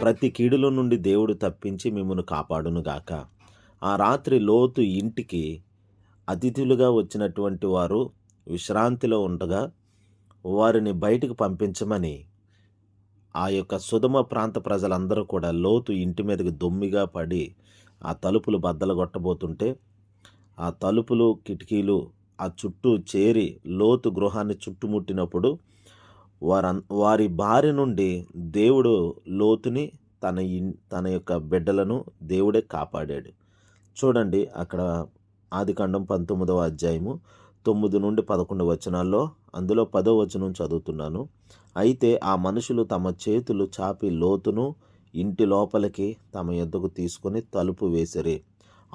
ప్రతి కీడులో నుండి దేవుడు తప్పించి మిమ్మను కాపాడునుగాక. ఆ రాత్రి లోతు ఇంటికి అతిథులుగా వచ్చినటువంటి వారు విశ్రాంతిలో ఉండగా వారిని బయటికి పంపించమని ఆ యొక్క సుధమ ప్రాంత ప్రజలందరూ కూడా లోతు ఇంటి మీదకి దొమ్మిగా పడి ఆ తలుపులు బద్దలు కొట్టబోతుంటే ఆ తలుపులు కిటికీలు ఆ చుట్టూ చేరి లోతు గృహాన్ని చుట్టుముట్టినప్పుడు వారన్ వారి భార్య నుండి దేవుడు లోతుని తన తన యొక్క బిడ్డలను దేవుడే కాపాడాడు. చూడండి అక్కడ ఆదికాండం పంతొమ్మిదవ అధ్యాయము తొమ్మిది నుండి పదకొండు వచనాల్లో అందులో పదో వచనం చదువుతున్నాను. అయితే ఆ మనుషులు తమ చేతులు చాపి లోతును ఇంటి లోపలికి తమ ఎద్దకు తీసుకొని తలుపు వేసిరి.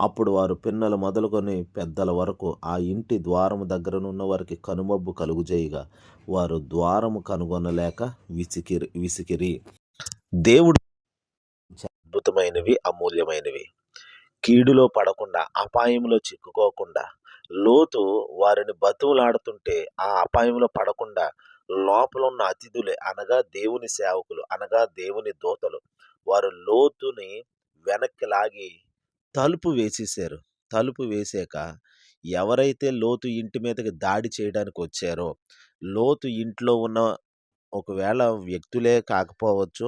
అప్పుడు వారు పిన్నలు మొదలుకొని పెద్దల వరకు ఆ ఇంటి ద్వారము దగ్గరనున్న వారికి కనుమబ్బు కలుగుజేయగా. వారు ద్వారము కనుగొనలేక విసికిరి విసికిరి. దేవుడు అద్భుతమైనవి అమూల్యమైనవి. కీడులో పడకుండా అపాయంలో చిక్కుకోకుండా లోతు వారిని బతువులాడుతుంటే ఆ అపాయంలో పడకుండా లోపల ఉన్న అతిథులే అనగా దేవుని సేవకులు అనగా దేవుని దూతలు. వారు లోతుని వెనక్కి లాగి తలుపు వేసేసారు. తలుపు వేసాక ఎవరైతే లోతు ఇంటి మీదకి దాడి చేయడానికి వచ్చారో లోతు ఇంట్లో ఉన్న ఒకవేళ వ్యక్తులే కాకపోవచ్చు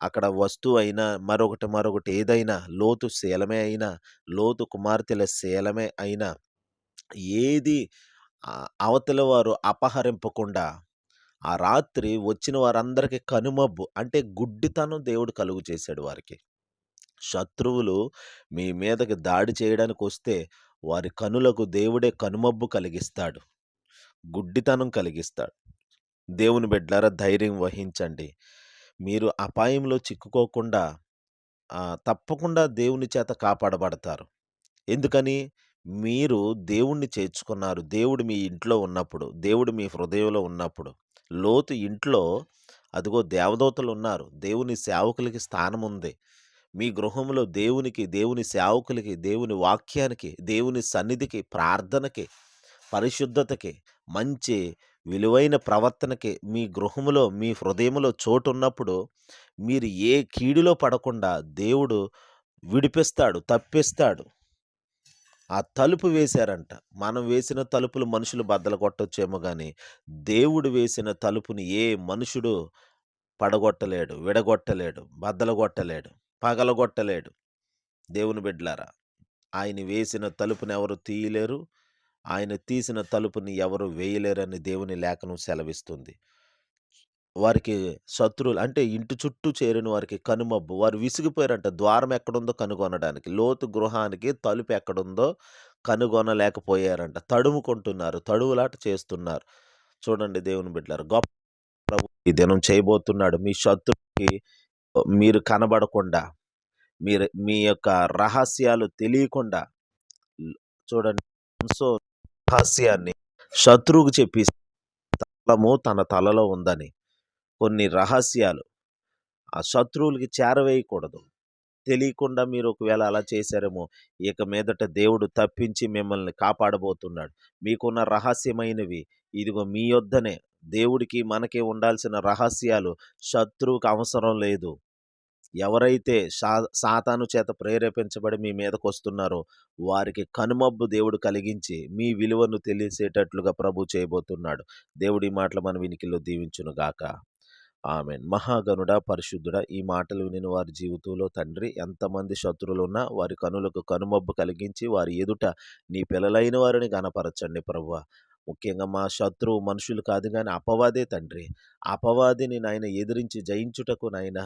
అక్కడ వస్తువు అయినా మరొకటి మరొకటి ఏదైనా లోతు శీలమే అయినా లోతు కుమార్తెల శీలమే అయినా ఏది అవతల వారు అపహరింపకుండా ఆ రాత్రి వచ్చిన వారందరికీ కనుమబ్బు అంటే గుడ్డితనం దేవుడు కలుగు చేశాడు వారికి. శత్రువులు మీ మీదకి దాడి చేయడానికి వస్తే వారి కనులకు దేవుడే కనుమబ్బు కలిగిస్తాడు. గుడ్డితనం కలిగిస్తాడు. దేవుని బిడ్డలారా ధైర్యం వహించండి. మీరు అపాయంలో చిక్కుకోకుండా తప్పకుండా దేవుని చేత కాపాడబడతారు. ఎందుకని? మీరు దేవుణ్ణి చేర్చుకున్నారు. దేవుడు మీ ఇంట్లో ఉన్నప్పుడు దేవుడు మీ హృదయంలో ఉన్నప్పుడు. లోతు ఇంట్లో అదిగో దేవదూతలు ఉన్నారు. దేవుని సేవకులకి స్థానం ఉంది మీ గృహంలో దేవునికి దేవుని సేవకులకి దేవుని వాక్యానికి దేవుని సన్నిధికి ప్రార్థనకి పరిశుద్ధతకి మంచి విలువైన ప్రవర్తనకి మీ గృహములో మీ హృదయంలో చోటు ఉన్నప్పుడు మీరు ఏ కీడులో పడకుండా దేవుడు విడిపిస్తాడు తప్పిస్తాడు. ఆ తలుపు వేశారంట. మనం వేసిన తలుపులు మనుషులు బద్దలు కొట్టొచ్చేమో కానీ దేవుడు వేసిన తలుపుని ఏ మనుషుడు పడగొట్టలేడు విడగొట్టలేడు బద్దలు కొట్టలేడు. పగలగొట్టలేడు. దేవుని బిడ్డలారా ఆయన వేసిన తలుపుని ఎవరు తీయలేరు ఆయన తీసిన తలుపుని ఎవరు వేయలేరని దేవుని లేఖనం సెలవిస్తుంది. వారికి శత్రువులు అంటే ఇంటి చుట్టూ చేరిన వారికి కనుమబ్బు వారు విసిగిపోయారంట ద్వారం ఎక్కడుందో కనుగొనడానికి లోతు గృహానికి తలుపు ఎక్కడుందో కనుగొనలేకపోయారంట తడుముకుంటున్నారు తడువులాట చేస్తున్నారు. చూడండి దేవుని బిడ్డలారు గొప్ప ప్రభు ఈ దినం చేయబోతున్నాడు. మీ శత్రువుకి మీరు కనబడకుండా మీరు మీ యొక్క రహస్యాలు తెలియకుండా చూడండి సో రహస్యాన్ని శత్రువుకు చెప్పి తలము తన తలలో ఉందని కొన్ని రహస్యాలు ఆ శత్రువులకి చేరవేయకూడదు. తెలియకుండా మీరు ఒకవేళ అలా చేశారేమో ఇక మీదట దేవుడు తప్పించి మిమ్మల్ని కాపాడబోతున్నాడు. మీకున్న రహస్యమైనవి ఇదిగో మీ యొద్దనే దేవుడికి మనకి ఉండాల్సిన రహస్యాలు శత్రువుకి అవసరం లేదు. ఎవరైతే సా సాతాను చేత ప్రేరేపించబడి మీ మీదకు వస్తున్నారో వారికి కనుమబ్బు దేవుడు కలిగించి మీ విలువను తెలిసేటట్లుగా ప్రభు చేయబోతున్నాడు. దేవుడి మాటలు మన వినికిలో దీవించును గాక. ఆమె మహాగనుడ పరిశుద్ధుడ ఈ మాటలు విని వారి జీవితంలో తండ్రి ఎంతమంది శత్రువులు ఉన్నా వారి కనులకు కనుమబ్బు కలిగించి వారి ఎదుట నీ పిల్లలైన వారిని గనపరచండి ప్రభు ముఖ్యంగా మా శత్రువు మనుషులు కాదు కానీ అపవాదే తండ్రి. అపవాదిని నాయన ఎదిరించి జయించుటకు నాయన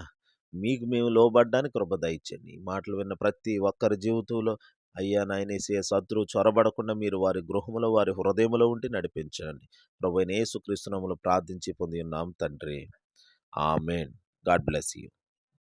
మీకు మేము లోబడ్డానికి కృప దయచండి మాటలు విన్న ప్రతి ఒక్కరి జీవితంలో అయ్యా నాయనేసే శత్రువు చొరబడకుండా మీరు వారి గృహంలో వారి హృదయంలో ఉండి నడిపించండి. ప్రభు యేసుక్రీస్తునములు ప్రార్థించి పొంది ఉన్నాం తండ్రి. ఆమెన్. God bless you.